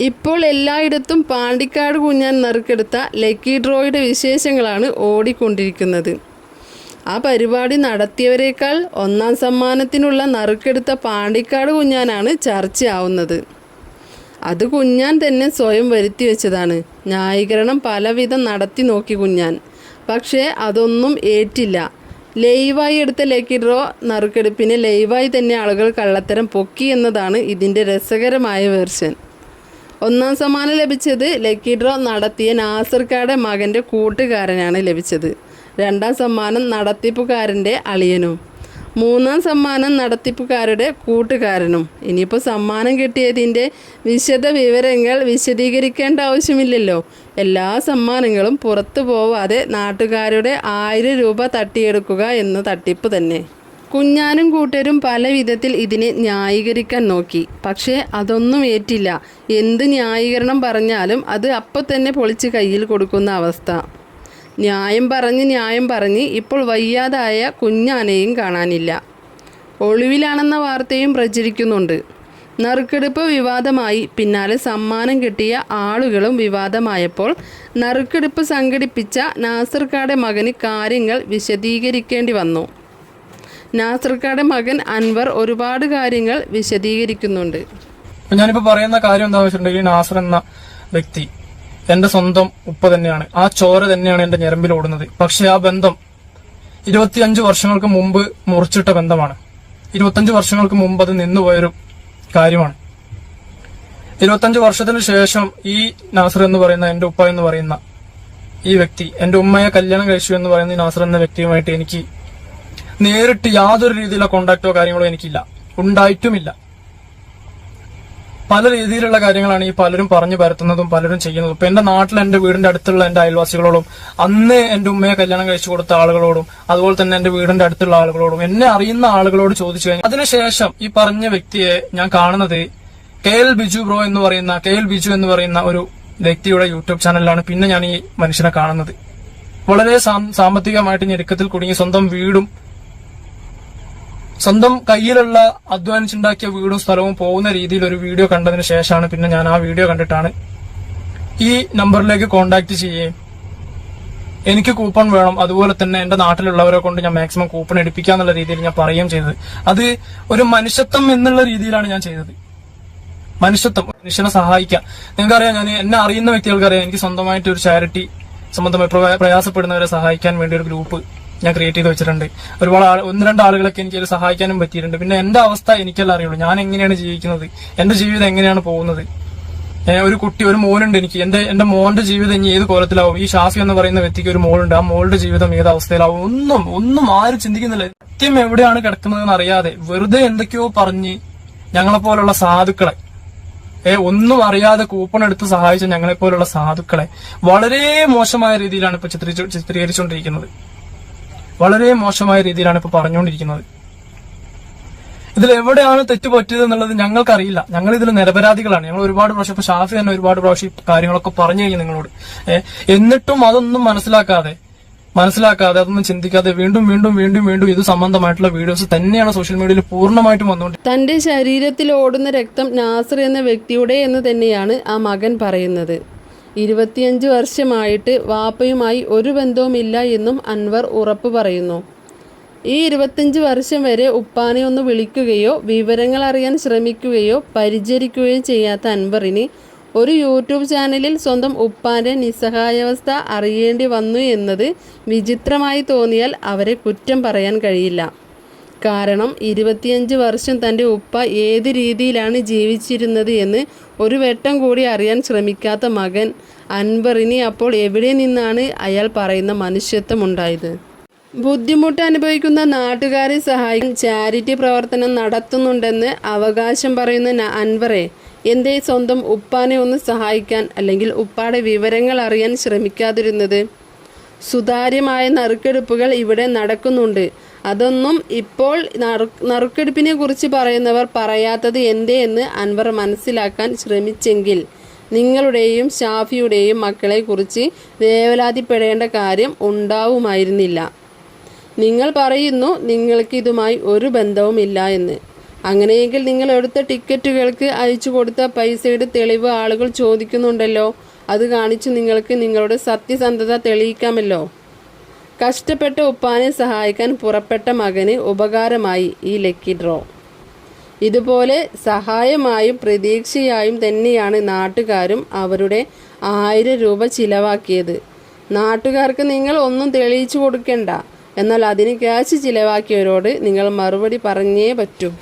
ഇപ്പോൾ എല്ലായിടത്തും പാണ്ടിക്കാട് കുഞ്ഞാൻ നറുക്കെടുത്ത ലക്കി ഡ്രോയുടെ വിശേഷങ്ങളാണ് ഓടിക്കൊണ്ടിരിക്കുന്നത്. ആ പരിപാടി നടത്തിയവരെക്കാൾ ഒന്നാം സമ്മാനത്തിനുള്ള നറുക്കെടുത്ത പാണ്ടിക്കാട് കുഞ്ഞാനാണ് ചർച്ചയാവുന്നത്. അത് കുഞ്ഞാൻ തന്നെ സ്വയം വരുത്തി വെച്ചതാണ്. ന്യായീകരണം പലവിധം നടത്തി നോക്കി കുഞ്ഞാൻ. പക്ഷേ അതൊന്നും ഏറ്റില്ല. ലൈവായി എടുത്ത ലക്കി ഡ്രോ നറുക്കെടുപ്പിന് ലൈവായി തന്നെ ആളുകൾ കള്ളത്തരം പൊക്കി എന്നതാണ് ഇതിന്റെ രസകരമായ വേർഷൻ. ഒന്നാം സമ്മാനം ലഭിച്ചത് ലക്കി ഡ്രോ നടത്തിയ നാസർക്കാരുടെ മകന്റെ കൂട്ടുകാരനാണ് ലഭിച്ചത്. രണ്ടാം സമ്മാനം നടത്തിപ്പുകാരന്റെ അളിയനും. മൂന്നാം സമ്മാനം നടത്തിപ്പുകാരുടെ കൂട്ടുകാരനും. ഇനിയിപ്പോൾ സമ്മാനം കിട്ടിയതിന്റെ വിശദ വിവരങ്ങൾ വിശദീകരിക്കേണ്ട ആവശ്യമില്ലല്ലോ. എല്ലാ സമ്മാനങ്ങളും പുറത്തു പോവാതെ നാട്ടുകാരുടെ ആയിരം രൂപ തട്ടിയെടുക്കുക എന്ന തട്ടിപ്പ് തന്നെ. കുഞ്ഞാനും കൂട്ടരും പല വിധത്തിൽ ഇതിനെ ന്യായീകരിക്കാൻ നോക്കി. പക്ഷേ അതൊന്നും ഏറ്റില്ല. എന്ത് ന്യായീകരണം പറഞ്ഞാലും അത് അപ്പോൾ തന്നെ പൊളിച്ച് കയ്യിൽ കൊടുക്കുന്ന അവസ്ഥ. ന്യായം പറഞ്ഞ് ന്യായം പറഞ്ഞ് ഇപ്പോൾ വയ്യാതായ കുഞ്ഞാനെയും കാണാനില്ല. ഒളിവിലാണെന്ന വാർത്തയും പ്രചരിക്കുന്നുണ്ട്. നറുക്കെടുപ്പ് വിവാദമായി. പിന്നാലെ സമ്മാനം കിട്ടിയ ആളുകളും വിവാദമായപ്പോൾ നറുക്കെടുപ്പ് സംഘടിപ്പിച്ച നാസർക്കാടെ മകന് കാര്യങ്ങൾ വിശദീകരിക്കേണ്ടി വന്നു. നാസർക്കാടെ മകൻ അൻവർ ഒരുപാട് കാര്യങ്ങൾ വിശദീകരിക്കുന്നുണ്ട്. ഞാനിപ്പോ പറയുന്ന കാര്യം എന്താണെന്ന് വെച്ചിട്ടുണ്ടെങ്കിൽ നാസർ എന്ന വ്യക്തി എന്റെ സ്വന്തം ഉപ്പ തന്നെയാണ്. ആ ചോര തന്നെയാണ് എന്റെ ഞരമ്പിൽ ഓടുന്നത്. പക്ഷെ ആ ബന്ധം ഇരുപത്തിയഞ്ച് വർഷങ്ങൾക്ക് മുമ്പ് മുറിച്ചിട്ട ബന്ധമാണ്. ഇരുപത്തഞ്ച് വർഷങ്ങൾക്ക് മുമ്പ് അത് നിന്നുപോയൊരു കാര്യമാണ്. ഇരുപത്തഞ്ച് വർഷത്തിന് ശേഷം ഈ നാസർ എന്ന് പറയുന്ന എന്റെ ഉപ്പ എന്ന് പറയുന്ന ഈ വ്യക്തി എന്റെ ഉമ്മയെ കല്യാണം കഴിച്ചു എന്ന് പറയുന്ന നാസർ എന്ന വ്യക്തിയുമായിട്ട് എനിക്ക് നേരിട്ട് യാതൊരു രീതിയിലുള്ള കോണ്ടാക്റ്റോ കാര്യങ്ങളോ എനിക്കില്ല. ഉണ്ടായിട്ടുമില്ല. പല രീതിയിലുള്ള കാര്യങ്ങളാണ് ഈ പലരും പറഞ്ഞു പരത്തുന്നതും പലരും ചെയ്യുന്നതും. ഇപ്പൊ എന്റെ നാട്ടിൽ എന്റെ വീടിന്റെ അടുത്തുള്ള എന്റെ അയൽവാസികളോടും അന്ന് എന്റെ ഉമ്മയെ കല്യാണം കഴിച്ചു കൊടുത്ത ആളുകളോടും അതുപോലെ തന്നെ എന്റെ വീടിന്റെ അടുത്തുള്ള ആളുകളോടും എന്നെ അറിയുന്ന ആളുകളോട് ചോദിച്ചു കഴിഞ്ഞാൽ അതിനുശേഷം ഈ പറഞ്ഞ വ്യക്തിയെ ഞാൻ കാണുന്നത് കെ എൽ ബിജു ബ്രോ എന്ന് പറയുന്ന കെ എൽ ബിജു എന്ന് പറയുന്ന ഒരു വ്യക്തിയുടെ യൂട്യൂബ് ചാനലിലാണ് പിന്നെ ഞാൻ ഈ മനുഷ്യനെ കാണുന്നത്. വളരെ സാമ്പത്തികമായിട്ട് ഞെരുക്കത്തിൽ കുടുങ്ങി സ്വന്തം വീടും സ്വന്തം കയ്യിലുള്ള അധ്വാനിച്ചുണ്ടാക്കിയ വീടും സ്ഥലവും പോകുന്ന രീതിയിൽ ഒരു വീഡിയോ കണ്ടതിന് ശേഷമാണ് പിന്നെ ഞാൻ ആ വീഡിയോ കണ്ടിട്ടാണ് ഈ നമ്പറിലേക്ക് കോണ്ടാക്ട് ചെയ്യുകയും എനിക്ക് കൂപ്പൺ വേണം. അതുപോലെ തന്നെ എന്റെ നാട്ടിലുള്ളവരെ കൊണ്ട് ഞാൻ മാക്സിമം കൂപ്പൺ എടുപ്പിക്കാന്നുള്ള രീതിയിൽ ഞാൻ പറയുകയും ചെയ്തത്. അത് ഒരു മനുഷ്യത്വം എന്നുള്ള രീതിയിലാണ് ഞാൻ ചെയ്തത്. മനുഷ്യത്വം മനുഷ്യനെ സഹായിക്കാം. നിങ്ങൾക്കറിയാം ഞാൻ എന്നെ അറിയുന്ന വ്യക്തികൾക്കറിയാം എനിക്ക് സ്വന്തമായിട്ട് ഒരു ചാരിറ്റി സംബന്ധമായി പ്രയ- പ്രയാസപ്പെടുന്നവരെ സഹായിക്കാൻ വേണ്ടി ഒരു ഗ്രൂപ്പ് ഞാൻ ക്രിയേറ്റ് ചെയ്ത് വെച്ചിട്ടുണ്ട്. ഒരുപാട് ആൾ- ഒന്ന് രണ്ട് ആളുകളൊക്കെ എനിക്ക് അതിൽ സഹായിക്കാനും പറ്റിയിട്ടുണ്ട്. പിന്നെ എന്റെ അവസ്ഥ എനിക്കല്ല അറിയുള്ളൂ. ഞാൻ എങ്ങനെയാണ് ജീവിക്കുന്നത്? എന്റെ ജീവിതം എങ്ങനെയാണ് പോകുന്നത്? ഒരു കുട്ടി ഒരു മോനുണ്ട് എനിക്ക്. എന്റെ എന്റെ മോന്റെ ജീവിതം ഇനി ഏത് കോലത്തിലാവും? ഈ ഷാഫി എന്ന് പറയുന്ന വ്യക്തിക്ക് ഒരു മോളുണ്ട്. ആ മോളുടെ ജീവിതം ഏത് അവസ്ഥയിലാവും? ഒന്നും ഒന്നും ആരും ചിന്തിക്കുന്നില്ല. സത്യം എവിടെയാണ് കിടക്കുന്നതെന്ന് അറിയാതെ വെറുതെ എന്തൊക്കെയോ പറഞ്ഞ് ഞങ്ങളെപ്പോലുള്ള സാധുക്കളെ ഏ ഒന്നും അറിയാതെ കൂപ്പൺ എടുത്ത് സഹായിച്ച ഞങ്ങളെ പോലുള്ള സാധുക്കളെ വളരെ മോശമായ രീതിയിലാണ് ഇപ്പൊ ചിത്രീകരിച്ചു ചിത്രീകരിച്ചുകൊണ്ടിരിക്കുന്നത്. വളരെ മോശമായ രീതിയിലാണ് ഇപ്പൊ പറഞ്ഞുകൊണ്ടിരിക്കുന്നത്. ഇതിൽ എവിടെയാണ് തെറ്റ് പറ്റിയത് എന്നുള്ളത് ഞങ്ങൾക്കറിയില്ല. ഞങ്ങൾ ഇതിൽ നിരപരാധികളാണ്. ഞങ്ങൾ ഒരുപാട് പ്രാവശ്യം ഇപ്പൊ ഷാഫി തന്നെ ഒരുപാട് പ്രാവശ്യം കാര്യങ്ങളൊക്കെ പറഞ്ഞു കഴിഞ്ഞു നിങ്ങളോട്. എന്നിട്ടും അതൊന്നും മനസ്സിലാക്കാതെ മനസ്സിലാക്കാതെ അതൊന്നും ചിന്തിക്കാതെ വീണ്ടും വീണ്ടും വീണ്ടും വീണ്ടും ഇത് സംബന്ധമായിട്ടുള്ള വീഡിയോസ് തന്നെയാണ് സോഷ്യൽ മീഡിയയിൽ പൂർണമായിട്ടും വന്നുകൊണ്ട് തന്റെ ശരീരത്തിൽ ഓടുന്ന രക്തം നാസർ എന്ന വ്യക്തിയുടെ എന്ന് തന്നെയാണ് ആ മകൻ പറയുന്നത്. ഇരുപത്തിയഞ്ച് വർഷമായിട്ട് വാപ്പയുമായി ഒരു ബന്ധവുമില്ല എന്നും അൻവർ ഉറപ്പ് പറയുന്നു. ഈ ഇരുപത്തിയഞ്ച് വർഷം വരെ ഉപ്പാനെ ഒന്ന് വിളിക്കുകയോ വിവരങ്ങൾ അറിയാൻ ശ്രമിക്കുകയോ പരിചരിക്കുകയോ ചെയ്യാത്ത അൻവറിന് ഒരു യൂട്യൂബ് ചാനലിൽ സ്വന്തം ഉപ്പാന്റെ നിസ്സഹായാവസ്ഥ അറിയേണ്ടി വന്നു എന്നത് വിചിത്രമായി തോന്നിയാൽ അവരെ കുറ്റം പറയാൻ കഴിയില്ല. കാരണം ഇരുപത്തിയഞ്ച് വർഷം തന്റെ ഉപ്പ ഏത് രീതിയിലാണ് ജീവിച്ചിരുന്നത് എന്ന് ഒരു വട്ടം കൂടി അറിയാൻ ശ്രമിക്കാത്ത മകൻ അൻവറിന് അപ്പോൾ എവിടെ നിന്നാണ് അയാൾ പറയുന്ന മനുഷ്യത്വം ഉണ്ടായത്? ബുദ്ധിമുട്ട് അനുഭവിക്കുന്ന നാട്ടുകാരെ സഹായിക്കാൻ ചാരിറ്റി പ്രവർത്തനം നടത്തുന്നുണ്ടെന്ന് അവകാശം പറയുന്ന അൻവറെ എന്തേ സ്വന്തം ഉപ്പാനെ ഒന്ന് സഹായിക്കാൻ അല്ലെങ്കിൽ ഉപ്പാടെ വിവരങ്ങൾ അറിയാൻ ശ്രമിക്കാതിരുന്നത്? സുതാര്യമായ നറുക്കെടുപ്പുകൾ ഇവിടെ നടക്കുന്നുണ്ട്. അതൊന്നും ഇപ്പോൾ നറുക്കെടുപ്പിനെ കുറിച്ച് പറയുന്നവർ പറയാത്തത് എന്തേ എന്ന് അൻവർ മനസ്സിലാക്കാൻ ശ്രമിച്ചെങ്കിൽ നിങ്ങളുടെയും ഷാഫിയുടെയും മക്കളെക്കുറിച്ച് വേവലാതിപ്പെടേണ്ട കാര്യം ഉണ്ടാവുമായിരുന്നില്ല. നിങ്ങൾ പറയുന്നു നിങ്ങൾക്ക് ഇതുമായി ഒരു ബന്ധവുമില്ല എന്ന്. അങ്ങനെയെങ്കിൽ നിങ്ങൾ എടുത്ത ടിക്കറ്റുകൾക്ക് അയച്ചു കൊടുത്ത പൈസയുടെ തെളിവ് ആളുകൾ ചോദിക്കുന്നുണ്ടല്ലോ. അത് കാണിച്ച് നിങ്ങൾക്ക് നിങ്ങളുടെ സത്യസന്ധത തെളിയിക്കാമല്ലോ. കഷ്ടപ്പെട്ട ഉപ്പാനെ സഹായിക്കാൻ പുറപ്പെട്ട മകന് ഉപകാരമായി ഈ ലക്കി ഡ്രോ. ഇതുപോലെ സഹായമായും പ്രതീക്ഷയായും തന്നെയാണ് നാട്ടുകാരും അവരുടെ ആയിരം രൂപ ചിലവാക്കിയത്. നാട്ടുകാർക്ക് നിങ്ങൾ ഒന്നും തെളിയിച്ചു കൊടുക്കേണ്ട. എന്നാൽ അതിന് ക്യാഷ് ചിലവാക്കിയവരോട് നിങ്ങൾ മറുപടി പറഞ്ഞേ പറ്റൂ.